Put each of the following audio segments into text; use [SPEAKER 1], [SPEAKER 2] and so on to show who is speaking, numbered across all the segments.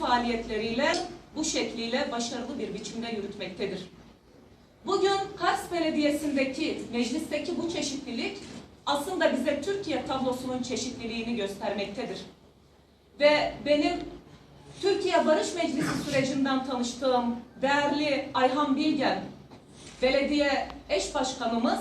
[SPEAKER 1] faaliyetleriyle bu şekliyle başarılı bir biçimde yürütmektedir. Bugün Kars Belediyesi'ndeki, meclisteki bu çeşitlilik aslında bize Türkiye tablosunun çeşitliliğini göstermektedir. Ve benim Türkiye Barış Meclisi sürecinden tanıştığım değerli Ayhan Bilgen, belediye eş başkanımız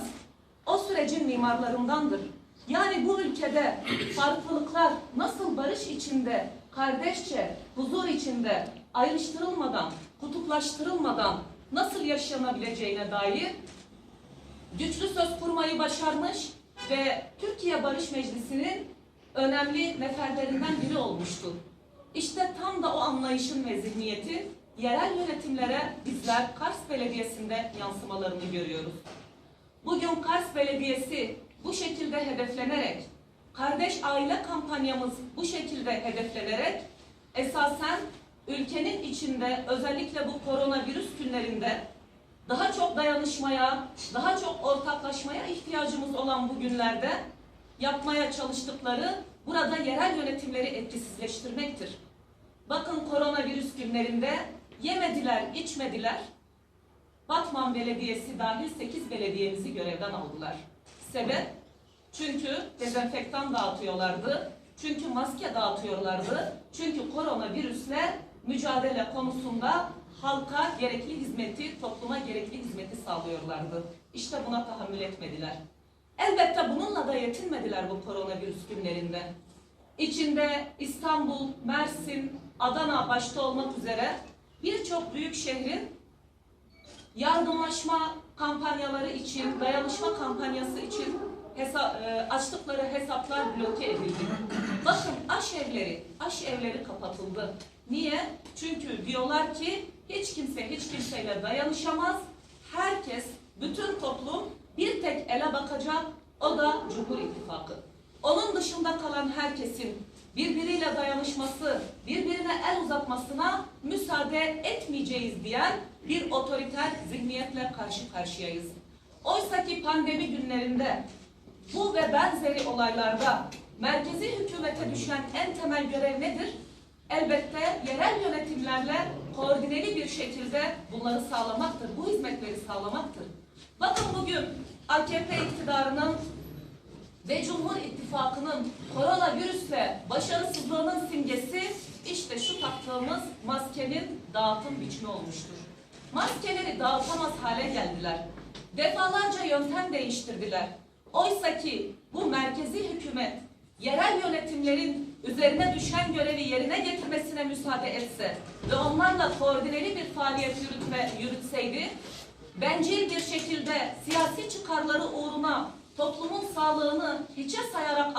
[SPEAKER 1] o sürecin mimarlarındandır. Yani bu ülkede farklılıklar nasıl barış içinde, kardeşçe, huzur içinde ayrıştırılmadan, kutuplaştırılmadan nasıl yaşanabileceğine dair güçlü söz kurmayı başarmış ve Türkiye Barış Meclisi'nin önemli neferlerinden biri olmuştu. İşte tam da o anlayışın ve zihniyetin yerel yönetimlere bizler Kars Belediyesi'nde yansımalarını görüyoruz. Bugün Kars Belediyesi bu şekilde hedeflenerek, kardeş aile kampanyamız bu şekilde hedeflenerek esasen ülkenin içinde özellikle bu koronavirüs günlerinde daha çok dayanışmaya, daha çok ortaklaşmaya ihtiyacımız olan bu günlerde yapmaya çalıştıkları burada yerel yönetimleri etkisizleştirmektir. Bakın koronavirüs günlerinde yemediler, içmediler. Batman Belediyesi dahil 8 belediyemizi görevden aldılar. Sebep? Çünkü dezenfektan dağıtıyorlardı. Çünkü maske dağıtıyorlardı. Çünkü koronavirüsle mücadele konusunda halka gerekli hizmeti, topluma gerekli hizmeti sağlıyorlardı. İşte buna tahammül etmediler. Elbette bununla da yetinmediler bu koronavirüs günlerinde. İçinde İstanbul, Mersin, Adana başta olmak üzere birçok büyük şehrin yardımlaşma kampanyaları için, dayanışma kampanyası için hesa e, açtıkları hesaplar bloke edildi. Bakın aş evleri, aş evleri kapatıldı. Niye? Çünkü diyorlar ki hiç kimse hiç kimseyle dayanışamaz. Herkes, bütün toplum bir tek ele bakacak. O da Cumhur İttifakı. Onun dışında kalan herkesin birbiriyle dayanışması, birbirine el uzatmasına müsaade etmeyeceğiz diyen bir otoriter zihniyetle karşı karşıyayız. Oysa ki pandemi günlerinde bu ve benzeri olaylarda merkezi hükümete düşen en temel görev nedir? Elbette yerel yönetimlerle koordineli bir şekilde bunları sağlamaktır, bu hizmetleri sağlamaktır. Bakın bugün AKP iktidarının ve Cumhur İttifakı'nın koronavirüsle başarısızlığının simgesi işte şu taktığımız maskenin dağıtım biçimi olmuştur. Maskeleri dağıtamaz hale geldiler. Defalarca yöntem değiştirdiler. Oysa ki bu merkezi hükümet yerel yönetimlerin üzerine düşen görevi yerine getirmesine müsaade etse ve onlarla koordineli bir faaliyet yürütme, yürütseydi, bencil bir şekilde siyasi çıkarları uğruna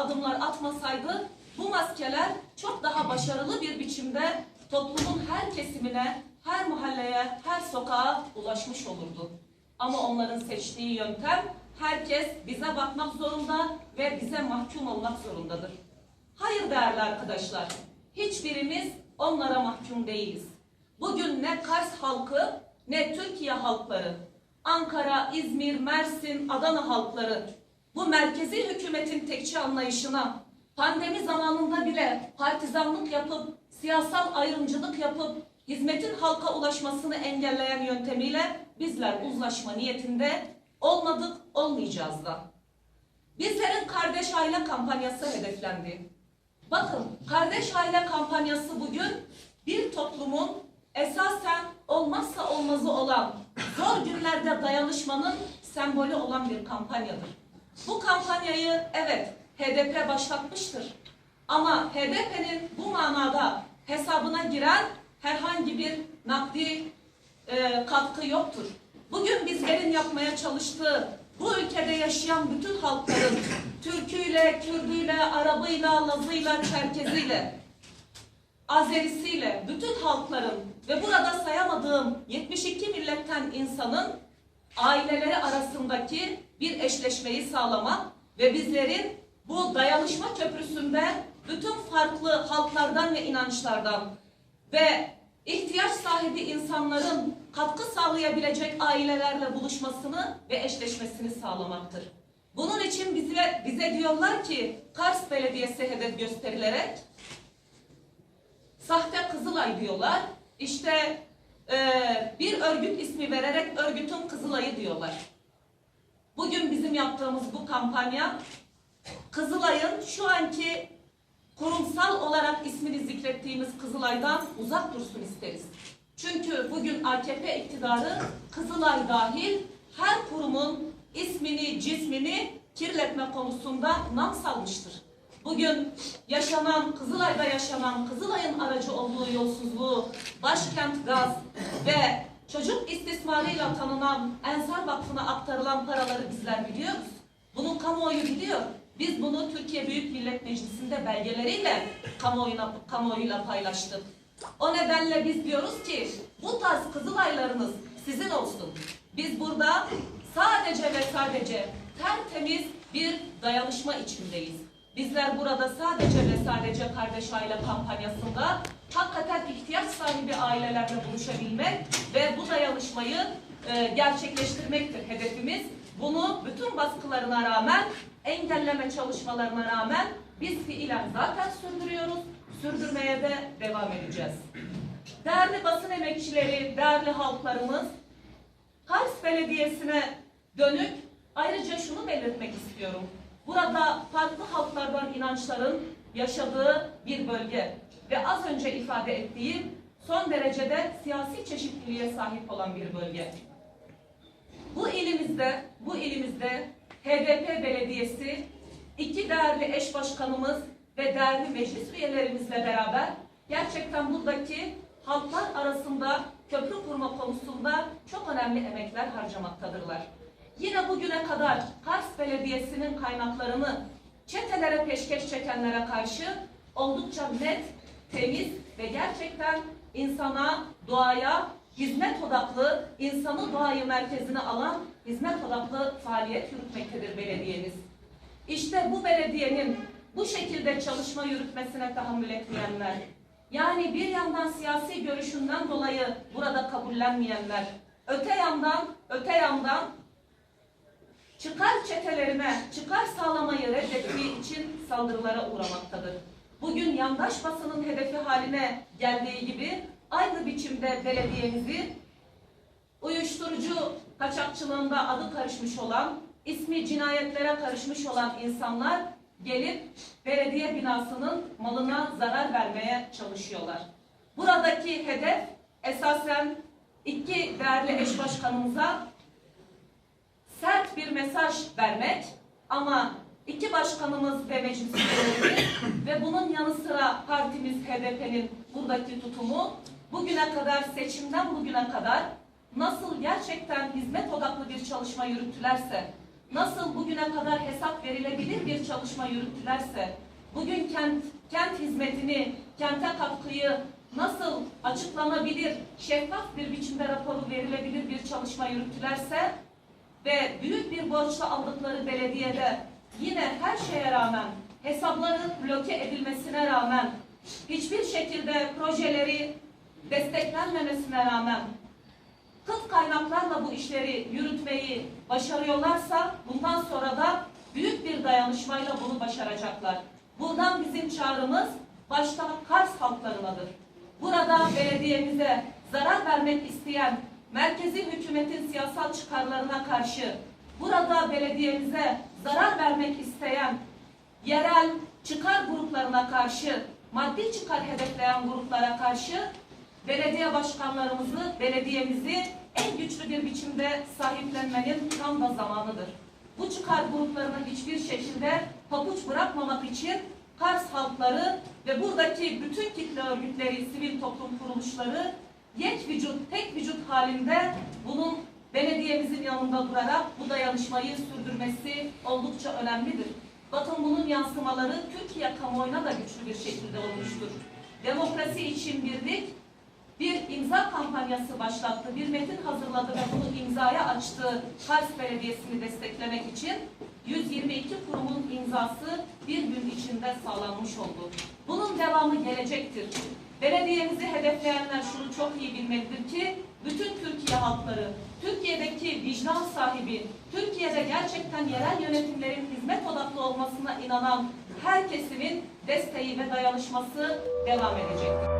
[SPEAKER 1] adımlar atmasaydı, bu maskeler çok daha başarılı bir biçimde toplumun her kesimine, her mahalleye, her sokağa ulaşmış olurdu. Ama onların seçtiği yöntem herkes bize bakmak zorunda ve bize mahkum olmak zorundadır. Hayır değerli arkadaşlar, hiçbirimiz onlara mahkum değiliz. Bugün ne Kars halkı ne Türkiye halkları, Ankara, İzmir, Mersin, Adana halkları bu merkezi hükümetin tekçi anlayışına pandemi zamanında bile partizanlık yapıp, siyasal ayrımcılık yapıp hizmetin halka ulaşmasını engelleyen yöntemiyle bizler uzlaşma niyetinde olmadık, olmayacağız da. Bizlerin kardeş aile kampanyası hedeflendi. Bakın kardeş aile kampanyası bugün bir toplumun esasen olmazsa olmazı olan zor günlerde dayanışmanın sembolü olan bir kampanyadır. Bu kampanyayı evet HDP başlatmıştır. Ama HDP'nin bu manada hesabına giren herhangi bir nakdi e, katkı yoktur. Bugün bizlerin yapmaya çalıştığı bu ülkede yaşayan bütün halkların Türküyle, Kürdüyle, Arabıyla, Lazıyla, Çerkeziyle, Azerisiyle, bütün halkların ve burada sayamadığım 72 milletten insanın aileleri arasındaki bir eşleşmeyi sağlamak ve bizlerin bu dayanışma köprüsünde bütün farklı halklardan ve inançlardan ve ihtiyaç sahibi insanların katkı sağlayabilecek ailelerle buluşmasını ve eşleşmesini sağlamaktır. Bunun için bize, bize diyorlar ki Kars Belediyesi hedef gösterilerek sahte Kızılay diyorlar. İşte eee, bir örgüt ismi vererek örgütün Kızılay'ı diyorlar. Bugün bizim yaptığımız bu kampanya Kızılay'ın şu anki kurumsal olarak ismini zikrettiğimiz Kızılay'dan uzak dursun isteriz. Çünkü bugün AKP iktidarı Kızılay dahil her kurumun ismini, cismini kirletme konusunda nam salmıştır. Bugün yaşanan, Kızılay'da yaşanan, Kızılay'ın aracı olduğu yolsuzluğu, başkent gaz ve çocuk istismarıyla tanınan Ensar Vakfı'na aktarılan paraları bizler biliyoruz. Bunu kamuoyu biliyor. Biz bunu Türkiye Büyük Millet Meclisi'nde belgeleriyle kamuoyuna, kamuoyuyla paylaştık. O nedenle biz diyoruz ki bu tarz Kızılaylarınız sizin olsun. Biz burada sadece ve sadece tertemiz bir dayanışma içindeyiz. Bizler burada sadece ve sadece kardeş aile kampanyasında hakikaten sahibi ailelerle buluşabilmek ve bu dayanışmayı e, gerçekleştirmektir hedefimiz. Bunu bütün baskılarına rağmen, engelleme çalışmalarına rağmen biz fiilen zaten sürdürüyoruz, sürdürmeye de devam edeceğiz. Değerli basın emekçileri, değerli halklarımız, Kars Belediyesi'ne dönük ayrıca şunu belirtmek istiyorum. Burada farklı halklardan inançların yaşadığı bir bölge ve az önce ifade ettiğim son derecede siyasi çeşitliliğe sahip olan bir bölge. Bu ilimizde, bu ilimizde HDP Belediyesi iki değerli eş başkanımız ve değerli meclis üyelerimizle beraber gerçekten buradaki halklar arasında köprü kurma konusunda çok önemli emekler harcamaktadırlar. Yine bugüne kadar Kars Belediyesi'nin kaynaklarını çetelere peşkeş çekenlere karşı oldukça net, temiz ve gerçekten insana, doğaya hizmet odaklı, insanı doğayı merkezine alan hizmet odaklı faaliyet yürütmektedir belediyemiz. İşte bu belediyenin bu şekilde çalışma yürütmesine tahammül etmeyenler, yani bir yandan siyasi görüşünden dolayı burada kabullenmeyenler, öte yandan, öte yandan çıkar çetelerine çıkar sağlamayı reddettiği için saldırılara uğramaktadır. Bugün yandaş basının hedefi haline geldiği gibi aynı biçimde belediyemizi uyuşturucu kaçakçılığında adı karışmış olan, ismi cinayetlere karışmış olan insanlar gelip belediye binasının malına zarar vermeye çalışıyorlar. Buradaki hedef esasen iki değerli eş başkanımıza sert bir mesaj vermek ama iki başkanımız ve meclis ve bunun yanı sıra partimiz HDP'nin buradaki tutumu bugüne kadar seçimden bugüne kadar nasıl gerçekten hizmet odaklı bir çalışma yürüttülerse, nasıl bugüne kadar hesap verilebilir bir çalışma yürüttülerse, bugün kent, kent hizmetini, kente katkıyı nasıl açıklanabilir, şeffaf bir biçimde raporu verilebilir bir çalışma yürüttülerse ve büyük bir borçla aldıkları belediyede yine her şeye rağmen hesapların bloke edilmesine rağmen hiçbir şekilde projeleri desteklenmemesine rağmen kıt kaynaklarla bu işleri yürütmeyi başarıyorlarsa bundan sonra da büyük bir dayanışmayla bunu başaracaklar. Buradan bizim çağrımız başta Kars halklarınadır. Burada belediyemize zarar vermek isteyen merkezi hükümetin siyasal çıkarlarına karşı burada belediyemize zarar vermek isteyen yerel çıkar gruplarına karşı maddi çıkar hedefleyen gruplara karşı belediye başkanlarımızı, belediyemizi en güçlü bir biçimde sahiplenmenin tam da zamanıdır. Bu çıkar gruplarına hiçbir şekilde papuç bırakmamak için Kars halkları ve buradaki bütün kitle örgütleri, sivil toplum kuruluşları yek vücut, tek vücut halinde bunun belediyemizin yanında durarak bu dayanışmayı sürdürmesi oldukça önemlidir. Bakın bunun yansımaları Türkiye kamuoyuna da güçlü bir şekilde olmuştur. Demokrasi için birlik bir imza kampanyası başlattı, bir metin hazırladı ve bunu imzaya açtı Kars Belediyesi'ni desteklemek için 122 kurumun imzası bir gün içinde sağlanmış oldu. Bunun devamı gelecektir. Belediyemizi hedefleyenler şunu çok iyi bilmelidir ki bütün Türkiye halkları, Türkiye'deki vicdan sahibi, Türkiye'de gerçekten yerel yönetimlerin hizmet odaklı olmasına inanan her kesimin desteği ve dayanışması devam edecektir.